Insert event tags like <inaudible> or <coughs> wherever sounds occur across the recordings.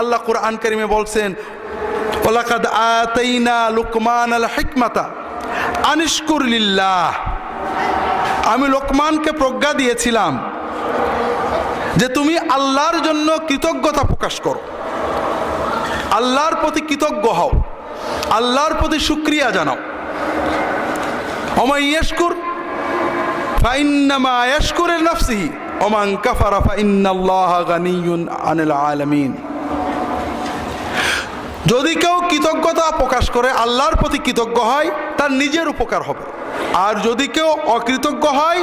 আল্লাহ কোরআন কারিমে বলছেন ওলাকাদ আতাইনা লুকমান আল হিকমাতা আনিশকুর লিল্লাহ। আমি লোকমানকে প্রজ্ঞা দিয়েছিলাম যে তুমি আল্লাহর জন্য কৃতজ্ঞতা প্রকাশ করো। আল্লাহর প্রতি কৃতজ্ঞ হও, আল্লাহর প্রতি শুক্রিয়া জানাও। অমাই ইয়েশকুর, ফাইন্নামা ইয়াশকুরের নাফসিহি, ওমান কাফারা ফাইন্নাল্লাহ গানিয়ুন আনিল আলামিন। যদি কেউ কৃতজ্ঞতা প্রকাশ করে, আল্লাহর প্রতি কৃতজ্ঞ হয়, তার নিজের উপকার হবে। আর যদি কেউ অকৃতজ্ঞ হয়,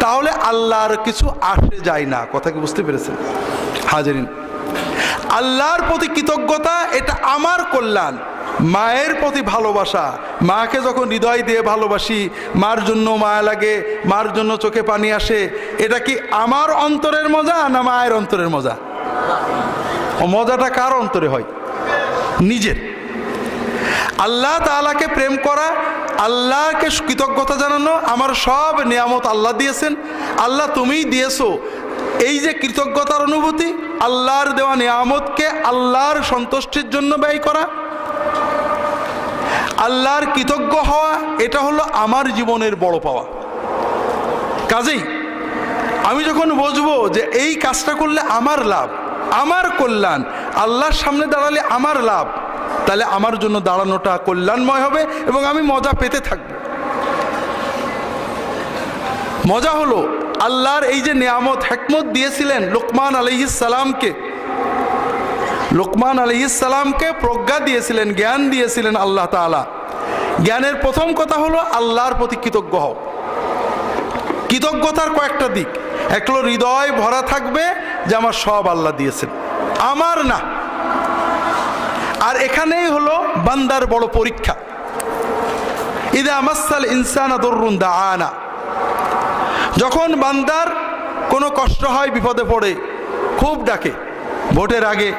তাহলে আল্লাহর কিছু আসে যায় না। কথা কি বুঝতে পেরেছেন? হাজারিন, আল্লাহর প্রতি কৃতজ্ঞতা, এটা আমার কল্যাণ। মায়ের প্রতি ভালোবাসা। মাকে যখন হৃদয় দিয়ে ভালোবাসি, মার জন্য মায়া লাগে, মার জন্য চোখে পানি আসে, এটা কি আমার অন্তরের মজা না মায়ের অন্তরের মজা? মজাটা কার অন্তরে হয়? নিজের। আল্লাহ তালাকে প্রেম করা, আল্লাহকে কৃতজ্ঞতা জানানো, আমার সব নিয়ামত আল্লাহ দিয়েছেন। আল্লাহ তুমিই দিয়েছ। এই যে কৃতজ্ঞতার অনুভূতি, আল্লাহর দেওয়া নিয়ামতকে আল্লাহর সন্তুষ্টির জন্য ব্যয় করা। আল্লাহর কৃতজ্ঞ হওয়া, এটা হলো আমার জীবনের বড় পাওয়া। কাজেই আমি যখন বুঝব যে এই কাজটা করলে আমার লাভ আমার কল্যাণ, আল্লাহর সামনে দাঁড়ালে আমার লাভ। তাহলে আমার জন্য দাঁড়ানোটা কল্যাণময় হবে এবং আমি মজা পেতে থাকব। মজা হলো আল্লাহর এই যে নিয়ামত, হেকমত দিয়েছিলেন লোকমান আলহিসালামকে লোকমান আলহিসালামকে প্রজ্ঞা দিয়েছিলেন, জ্ঞান দিয়েছিলেন আল্লাহ তালা জ্ঞানের প্রথম কথা হলো আল্লাহর প্রতি কৃতজ্ঞ হও। কৃতজ্ঞতার কয়েকটা দিক। এক হলো হৃদয় ভরা থাকবে যে আমার সব আল্লাহ দিয়েছেন। আমার না। আর এখানেই হলো বান্দার বড় পরীক্ষা। ইদা আমাসাল ইনসানা দরুন দা আনা যখন বান্দার কোনো কষ্ট হয় বিপদে পড়ে খুব ডাকে। ভোটের আগে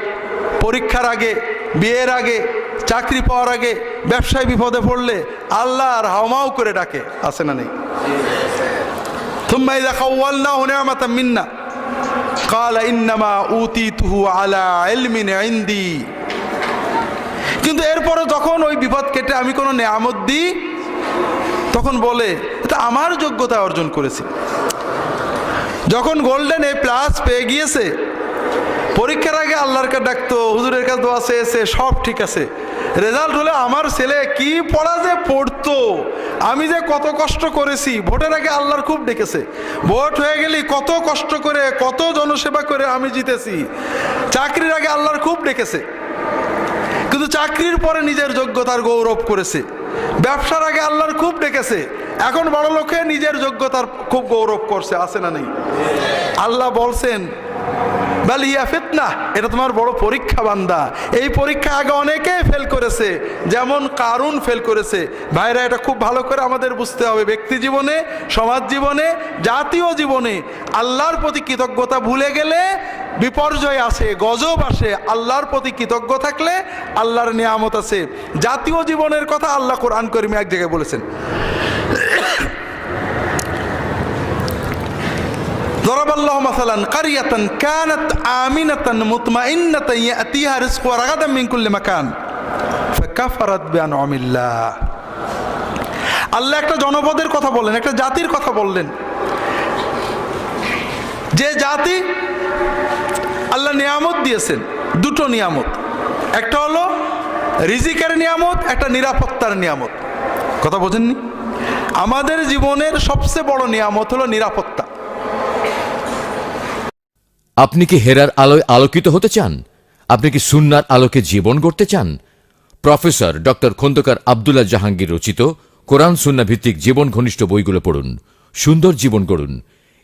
পরীক্ষার আগে বিয়ের আগে চাকরি পাওয়ার আগে ব্যবসায় বিপদে পড়লে আল্লাহ আর হাওমাও করে ডাকে। আসে না নেই? থুম্মাই দেখা আমার মিন্না। কাল আলা কিন্তু এরপরে যখন ওই বিপদ কেটে আমি কোনো নেয়ামত দিই, তখন বলে, এটা আমার যোগ্যতা অর্জন করেছি। যখন গোল্ডেন এ প্লাস পেয়ে গিয়েছে, পরীক্ষার আগে আল্লাহর কাছে ডাকতো, হুজুরের কাছে দোয়া সে সব ঠিক আছে। রেজাল্ট হলে আমার ছেলে কি পড়া যে পড়তো, আমি যে কত কষ্ট করেছি, ভোটের আগে আল্লাহর খুব ডেকেছে। ভোট হয়ে গেলি কত কষ্ট করে, কত জনসেবা করে আমি জিতেছি, চাকরির আগে আল্লাহর খুব ডেকেছে। কিন্তু চাকরির পরে নিজের যোগ্যতার গৌরব করেছে। ব্যবসার আগে আল্লাহর খুব ডেকেছে, এখন বড় লোকে নিজের যোগ্যতার খুব গৌরব করছে, আছে না নেই? আল্লাহ বলছেন বালিয়া ফিতনা, এটা তোমার বড় পরীক্ষা বান্দা। এই পরীক্ষা আগে অনেকে ফেল করেছে, যেমন কারুন ফেল করেছে। ভাইরা, এটা খুব ভালো করে আমাদের বুঝতে হবে, ব্যক্তি জীবনে, সমাজ জীবনে, জাতীয় জীবনে। আল্লাহর প্রতি কৃতজ্ঞতা ভুলে গেলে বিপর্যয় আসে, গজব আসে। আল্লাহর প্রতি কৃতজ্ঞ থাকলে আল্লাহর নিয়ামত আছে। জাতীয় জীবনের কথা আল্লাহ কোরআন করিমে এক জায়গায় বলেছেন। ضرب الله مثلا قرية كانت آمنة مطمئنة يأتيها رزقها رغدا من كل مكان فكفرت بأنعم الله আল্লাহ একটা জনপদের কথা বললেন একটা জাতির কথা বললেন যে জাতি আল্লাহ নিয়ামত দিয়েছেন দুটো নিয়ামত একটা হলো রিজিকের নিয়ামত একটা নিরাপত্তার নিয়ামত কথা বোঝেননি আমাদের জীবনের সবচেয়ে বড় নিয়ামত হলো নিরাপত্তা আপনি কি হেরার আলোয় আলোকিত হতে চান? আপনি কি সুন্নার আলোকে জীবন গড়তে চান? প্রফেসর ডক্টর খন্দকার আবদুল্লাহ জাহাঙ্গীর রচিত কোরআন সুন্না ভিত্তিক জীবন ঘনিষ্ঠ বইগুলো পড়ুন, সুন্দর জীবন গড়ুন।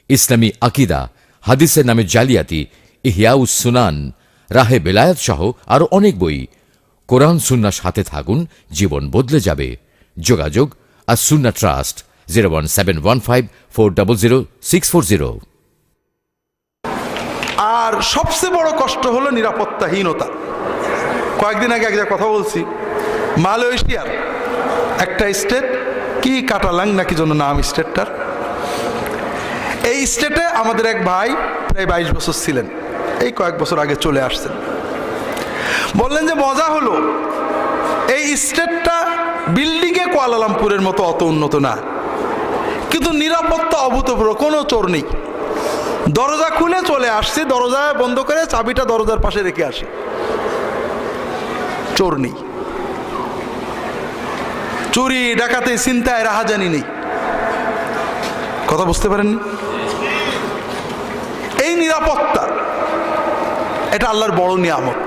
ইসলামী আকিদা, হাদিসের নামে জালিয়াতি, ইহিয়াউস সুনান, রাহে বেলায়াত সহ আরও অনেক বই। কোরআন সুন্নার সাথে থাকুন, জীবন বদলে যাবে। যোগাযোগ আর Sunnah trust, zero one seven one five four double zero six four zero. আর সবচেয়ে বড় কষ্ট হলো নিরাপত্তাহীনতা। কয়েকদিন আগে এক কথা বলছি। মালয়েশিয়ার একটা স্টেট, কি কাটালাং নাকি জন্য নাম স্টেটটার? এই স্টেটে আমাদের এক ভাই প্রায় বাইশ বছর ছিলেন। এই কয়েক বছর আগে চলে আসছেন। বললেন যে, মজা হলো। এই স্টেটটা বিল্ডিংয়ে কোয়ালালামপুরের মতো অত উন্নত না। কিন্তু নিরাপত্তা অভূতপূর্ব, কোনো চোর নেই। দরজা খুলে চলে আসছি, দরজা বন্ধ করে চাবিটা দরজার পাশে রেখে আসি। চোর নেই। চুরি, ডাকাতে চিন্তায় রাহাজানি নেই। কথা বুঝতে পারেননি? এই নিরাপত্তা, এটা আল্লাহর বড় নিয়ামত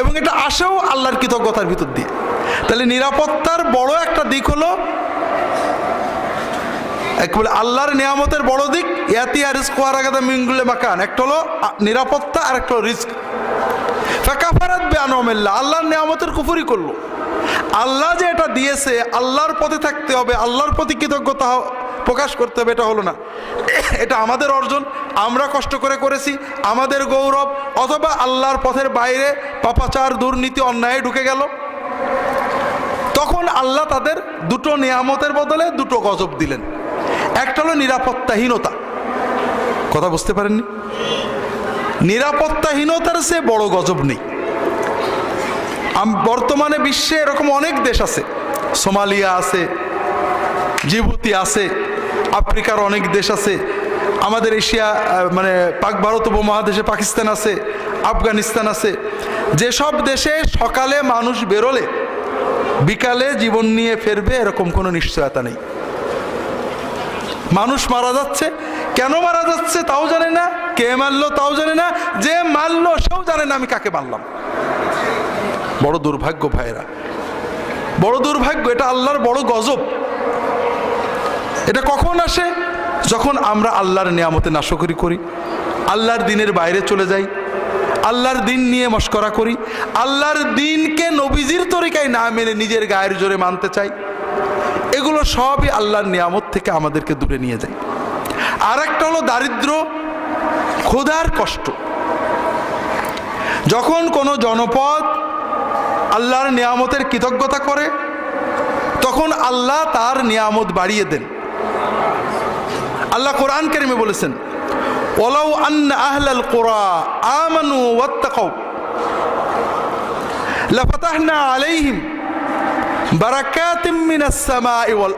এবং এটা আসেও আল্লাহর কৃতজ্ঞতার ভিতর দিয়ে। তাহলে নিরাপত্তার বড় একটা দিক হলো, এক বলে আল্লাহর নিয়ামতের বড় দিক ইয়াতি আর রিস্ক হওয়ার আগে মিঙ্গুলে মাকান। একটা হলো নিরাপত্তা আর একটা হলো রিস্ক। ফাকাফারাত বেআনমিল্লা, আল্লাহর নিয়ামতের কুফুরি করল। আল্লাহ যে এটা দিয়েছে, আল্লাহর পথে থাকতে হবে, আল্লাহর প্রতি কৃতজ্ঞতা প্রকাশ করতে হবে, এটা হলো না। <coughs> এটা আমাদের অর্জন, আমরা কষ্ট করে করেছি, আমাদের গৌরব, অথবা আল্লাহর পথের বাইরে পাপাচার, দুর্নীতি, অন্যায় ঢুকে গেল। তখন আল্লাহ তাদের দুটো নিয়ামতের বদলে দুটো গজব দিলেন। একটা হলো নিরাপত্তাহীনতা। কথা বুঝতে পারেননি? নিরাপত্তাহীনতার সে বড় গজব নেই। বর্তমানে বিশ্বে এরকম অনেক দেশ আছে। সোমালিয়া আছে, জিবুতি আছে, আফ্রিকার অনেক দেশ আছে। আমাদের এশিয়া মানে পাক ভারত উপমহাদেশে পাকিস্তান আছে, আফগানিস্তান আছে। যেসব দেশে সকালে মানুষ বেরোলে, বিকালে জীবন নিয়ে ফেরবে, এরকম কোনো নিশ্চয়তা নেই। মানুষ মারা যাচ্ছে কেন মারা যাচ্ছে তাও জানে না, কে মারলো তাও জানে না, যে মারলো সেও জানে না আমি কাকে মারলাম। বড় দুর্ভাগ্য ভাইরা বড় দুর্ভাগ্য, এটা আল্লাহর বড় গজব। এটা কখন আসে? যখন আমরা আল্লাহর নিয়ামতে নাশকরি করি, আল্লাহর দিনের বাইরে চলে যাই, আল্লাহর দিন নিয়ে মস্করা করি, আল্লাহর দিনকে নবীজির তরিকায় না মেনে নিজের গায়ের জোরে মানতে চাই, এগুলো সবই আল্লাহর নিয়ামত থেকে আমাদেরকে দূরে নিয়ে যায়। আর একটা হলো দারিদ্র, ক্ষুধার কষ্ট। যখন কোনো জনপদ আল্লাহর নিয়ামতের কৃতজ্ঞতা করে, তখন আল্লাহ তার নিয়ামত বাড়িয়ে দেন। আল্লাহ কোরআন কারিমে বলেছেন ওলাউ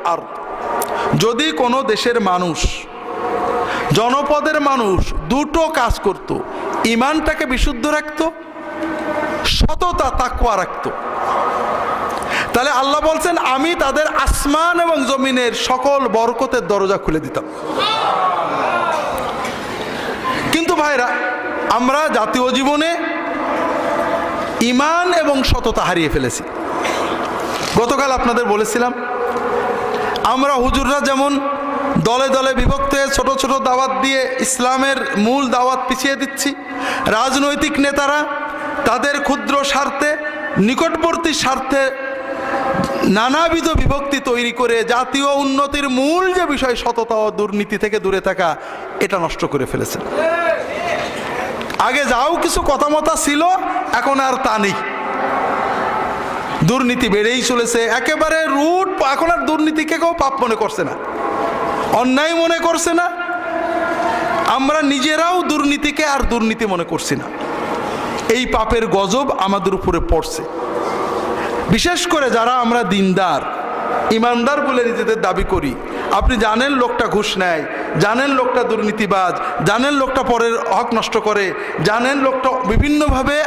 আরদ। যদি কোনো দেশের মানুষ জনপদের মানুষ দুটো কাজ করত। ইমানটাকে বিশুদ্ধ রাখত, সততা, তাকওয়া রাখত। তাহলে আল্লাহ বলছেন, আমি তাদের আসমান এবং জমিনের সকল বরকতের দরজা খুলে দিতাম। কিন্তু ভাইরা, আমরা জাতীয় জীবনে ইমান এবং সততা হারিয়ে ফেলেছি। গতকাল আপনাদের বলেছিলাম, আমরা হুজুররা যেমন দলে দলে বিভক্ত হয়ে ছোট ছোট দাওয়াত দিয়ে ইসলামের মূল দাওয়াত পিছিয়ে দিচ্ছি। রাজনৈতিক নেতারা তাদের ক্ষুদ্র স্বার্থে, নিকটবর্তী স্বার্থে নানাবিধ বিভক্তি তৈরি করে জাতীয় উন্নতির মূল যে বিষয়, সততা ও দুর্নীতি থেকে দূরে থাকা, এটা নষ্ট করে ফেলেছে আগে যাও কিছু কথামতা ছিল, এখন আর তা নেই। দুর্নীতি বেড়েই চলেছে, একেবারে রুট, এখন আর দুর্নীতিকে কেউ পাপ মনে করছে না। অন্যায় মনে করছে না। আমরা নিজেরাও দুর্নীতিকে আর দুর্নীতি মনে করছি না। এই পাপের গজব আমাদের উপরে পড়ছে। বিশেষ করে যারা আমরা দিনদার, ইমানদার বলে নিজেদের দাবি করি, আপনি জানেন লোকটা ঘুষ নেয়, জানেন লোকটা দুর্নীতিবাজ, জানেন লোকটা পরের হক নষ্ট করে, জানেন লোকটা বিভিন্নভাবে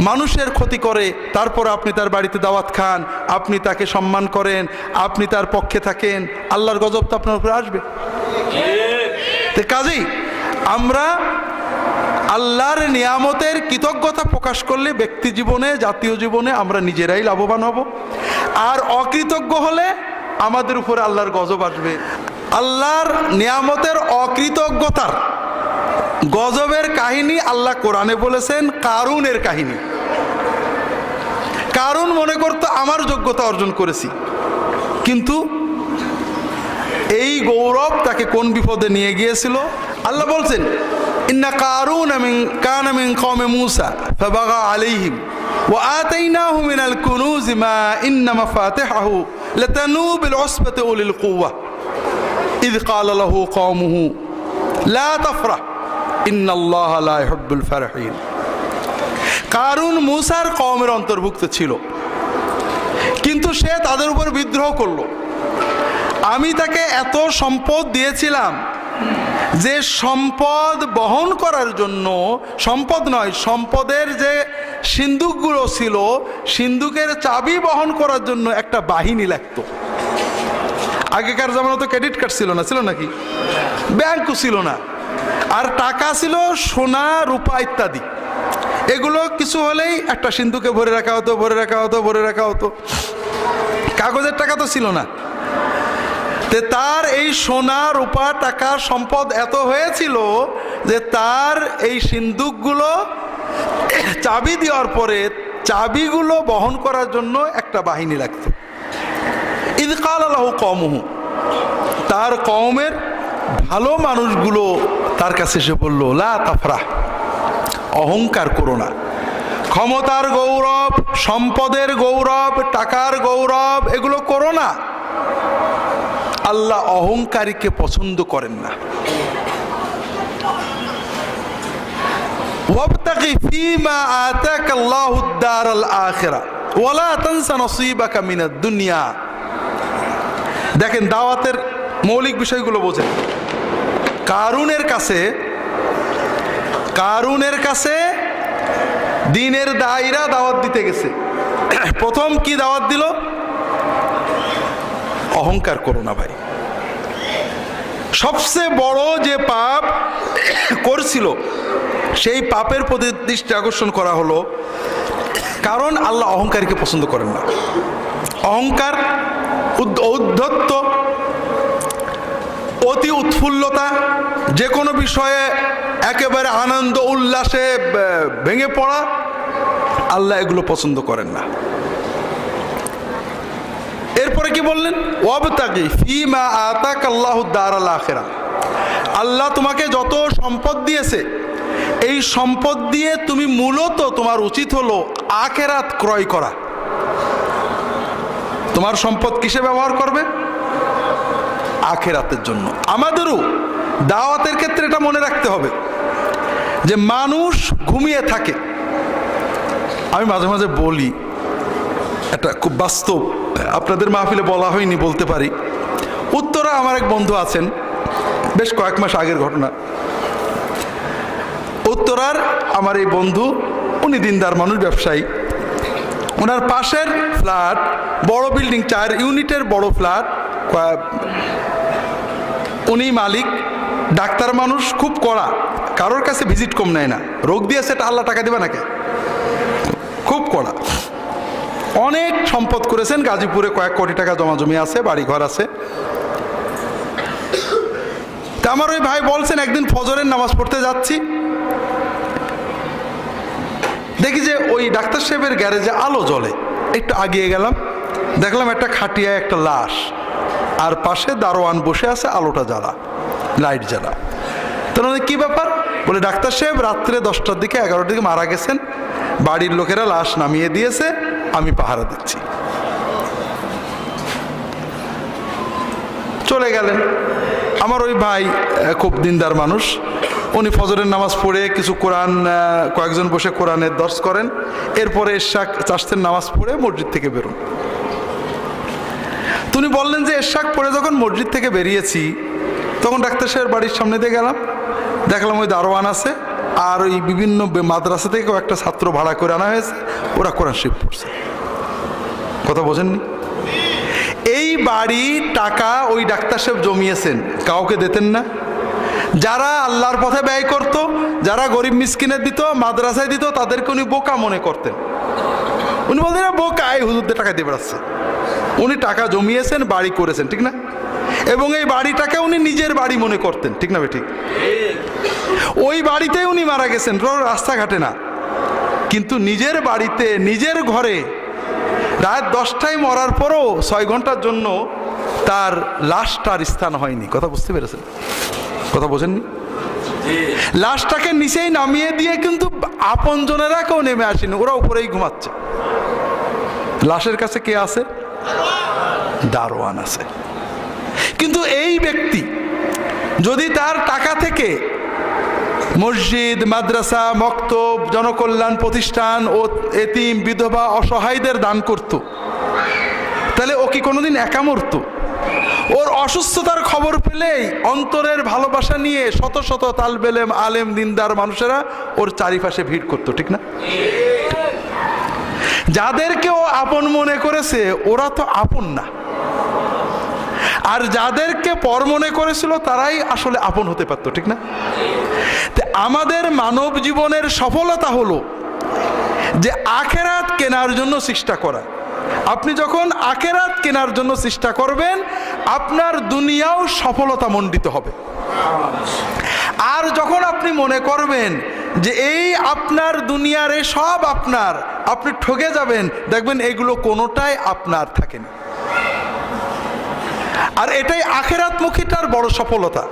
মানুষের ক্ষতি করে, তারপর আপনি তার বাড়িতে দাওয়াত খান, আপনি তাকে সম্মান করেন, আপনি তার পক্ষে থাকেন, আল্লাহর গজব তো আপনার উপরে আসবে। কাজেই আমরা আল্লাহর নিয়ামতের কৃতজ্ঞতা প্রকাশ করলে ব্যক্তি জীবনে, জাতীয় জীবনে আমরা নিজেরাই লাভবান হব। আর অকৃতজ্ঞ হলে আমাদের উপরে আল্লাহর গজব আসবে। আল্লাহর নিয়ামতের অকৃতজ্ঞতার গজবের কাহিনী আল্লাহ কোরআনে বলেছেন, কারুনের কাহিনী। কারণ মনে করতো আমার যোগ্যতা অর্জন করেছি। কিন্তু এই গৌরব তাকে কোন বিপদে নিয়ে গিয়েছিল? আল্লাহ বলছেন, ইন্না কারুন আমিন কান আমিন কওমে মূসা, ফাবাগা আলাইহিম, ওয়া আতাইনাহু মিনাল কুনুজ মা ইন্না মাফাতিহাহু লাতানু বিল উসবাতি উলিল কুওয়া। ইয ক্বালা লাহু কওমুহু, লা তাফরাহ। ইন্নাল্লাহবুল ফারাহিন। কারণ মুসার কমের অন্তর্ভুক্ত ছিল। কিন্তু সে তাদের উপর বিদ্রোহ করল। আমি তাকে এত সম্পদ দিয়েছিলাম যে সম্পদ বহন করার জন্য, সম্পদ নয়, সম্পদের যে সিন্ধুকগুলো ছিল, সিন্ধুকের চাবি বহন করার জন্য একটা বাহিনী লাগতো। আগেকার জামানো তো ক্রেডিট কার্ড ছিল না, ছিল নাকি? ব্যাংকও ছিল না। আর টাকা ছিল সোনা, রূপা ইত্যাদি। এগুলো কিছু হলেই একটা সিন্ধুকে ভরে রাখা হতো, ভরে রাখা হতো, ভরে রাখা হতো। কাগজের টাকা তো ছিল না। তে তার এই সোনা, রূপা, টাকা, সম্পদ এত হয়েছিল যে তার এই সিন্দুকগুলো চাবি দেওয়ার পরে চাবিগুলো বহন করার জন্য একটা বাহিনী লাগতো। ঈদ কাল আল্লাহ কমহু তার কমের ভালো মানুষগুলো তার কাছে এসে বলল, লা তাফরা অহংকার করো না। ক্ষমতার গৌরব, সম্পদের গৌরব, টাকার গৌরব, এগুলো করো না। আল্লাহ অহংকারীকে পছন্দ করেন না। দেখেন, দাওয়াতের মৌলিক বিষয়গুলো বোঝেন। কারুনের কাছে কারুনের কাছে দিনের দায়রা দাওয়াত দিতে গেছে। <clears throat> প্রথম কি দাওয়াত দিল? অহংকার করো না ভাই। সবচেয়ে বড় যে পাপ <clears throat> করছিল, সেই পাপের প্রতি দৃষ্টি আকর্ষণ করা হলো, কারণ আল্লাহ অহংকারীকে পছন্দ করেন না। অহংকার উদ- ঔদ্ধত্য অতি উৎফুল্লতা, যে কোনো বিষয়ে একেবারে আনন্দ, উল্লাসে ভেঙে পড়া, আল্লাহ এগুলো পছন্দ করেন না। এরপরে কি বললেন? ওয়াবতাগি ফিমা আতাক আল্লাহ দারাল আখেরা। আল্লাহ তোমাকে যত সম্পদ দিয়েছে, এই সম্পদ দিয়ে তুমি মূলত তোমার উচিত হলো আখেরাত ক্রয় করা। তোমার সম্পদ কিসে ব্যবহার করবে? আখেরাতের জন্য। আমাদেরও দাওয়াতের ক্ষেত্রে এটা মনে রাখতে হবে যে মানুষ ঘুমিয়ে থাকে। আমি মাঝে মাঝে বলি এটা খুব বাস্তব, আপনাদের মাহফিলে বলা হয়নি বলতে পারি। উত্তরা আমার এক বন্ধু আছেন, বেশ কয়েক মাস আগের ঘটনা। উত্তরার আমার এই বন্ধু, উনি দিনদার মানুষ, ব্যবসায়ী। ওনার পাশের ফ্ল্যাট, বড় বিল্ডিং, চার ইউনিটের বড় ফ্ল্যাট মালিক, ডাক্তার মানুষ খুব কড়া, কারোর কাছে ভিজিট কম নেয় না। রোগ দিয়েছে এটা আল্লাহ টাকা দেবে নাকি? খুব কড়া। অনেক সম্পদ করেছেন, গাজীপুরে কয়েক কোটি টাকা জমা জমি আছে বাড়ি ঘর আছে। তা আমার ওই ভাই বলছেন, একদিন ফজরের নামাজ পড়তে যাচ্ছি। দেখি যে ওই ডাক্তার সাহেবের গ্যারেজে আলো জ্বলে। একটু আগিয়ে গেলাম, দেখলাম একটা খাটিয়ায় একটা লাশ। আর পাশে দারোয়ান বসে আছে আলোটা জ্বালা, লাইট জ্বালা। তাহলে কি ব্যাপার? বলে ডাক্তার সাহেব, রাত্রে দশটার দিকে, এগারোটার দিকে মারা গেছেন। বাড়ির লোকেরা লাশ নামিয়ে দিয়েছে, আমি পাহারা দিচ্ছি। চলে গেলেন। আমার ওই ভাই খুব দিনদার মানুষ। উনি ফজরের নামাজ পড়ে কিছু কোরআন কয়েকজন বসে কোরআনের দর্শ করেন। এরপরে এরশাক চাষতের নামাজ পড়ে মসজিদ থেকে বেরোন। তুমি বললেন যে এরশাক পরে যখন মসজিদ থেকে বেরিয়েছি, তখন ডাক্তার সাহেবের বাড়ির সামনে দিয়ে গেলাম। দেখলাম ওই দারোয়ান আছে আর ওই বিভিন্ন মাদ্রাসা থেকেও একটা ছাত্র ভাড়া করে আনা হয়েছে। ওরা কোরআন শিব পড়ছে। কথা বোঝেননি? এই বাড়ি টাকা ওই ডাক্তার সাহেব জমিয়েছেন, কাউকে দিতেন না। যারা আল্লাহর পথে ব্যয় করত, যারা গরিব মিসকিনের দিত, মাদ্রাসায় দিত, তাদেরকে উনি বোকা মনে করতেন। উনি বলতেন, "এরা বোকা, এই হুজুরদের টাকা দিয়ে বেড়াচ্ছে। উনি টাকা জমিয়েছেন, বাড়ি করেছেন, ঠিক না? এবং এই বাড়িটাকে উনি নিজের বাড়ি মনে করতেন, ঠিক না ঠিক ওই বাড়িতে উনি মারা গেছেন রাস্তাঘাটে না। কিন্তু নিজের বাড়িতে, নিজের ঘরে রাত দশটায় মরার পরও ছয় ঘণ্টার জন্য তার লাশটার স্থান হয়নি। কথা বুঝতে পেরেছেন? কথা বোঝেননি? লাশটাকে নিচেই নামিয়ে দিয়ে কিন্তু আপনজনেরা কেউ নেমে আসেনি, ওরা উপরেই ঘুমাচ্ছে। লাশের কাছে কে আছে? দারোয়ান আছে। কিন্তু এই ব্যক্তি যদি তার টাকা থেকে মসজিদ, মাদ্রাসা, মক্তব, জনকল্যাণ প্রতিষ্ঠান ও এতিম, বিধবা, অসহায়দের দান করত, তাহলে ও কি কোনোদিন একা মরতো? ওর অসুস্থতার খবর পেলেই অন্তরের ভালোবাসা নিয়ে শত শত তালবেলেম, আলেম, দিনদার মানুষেরা ওর চারিপাশে ভিড় করতো, ঠিক না? যাদেরকে ও আপন মনে করেছে, ওরা তো আপন না। আর যাদেরকে পর মনে করেছিল, তারাই আসলে আপন হতে পারতো, ঠিক না? আমাদের মানব জীবনের সফলতা হলো যে আখেরাত কেনার জন্য চেষ্টা করা। আপনি যখন আখেরাত কেনার জন্য চেষ্টা করবেন, আপনার দুনিয়াও সফলতা মণ্ডিত হবে। আর যখন আপনি মনে করবেন যে এই আপনার দুনিয়ার এ সব আপনার আপনি ঠকে যাবেন দেখবেন এগুলো কোনোটাই আপনার থাকেনি। আর এটাই আখেরাত আখেরাতমুখীটার বড় সফলতা।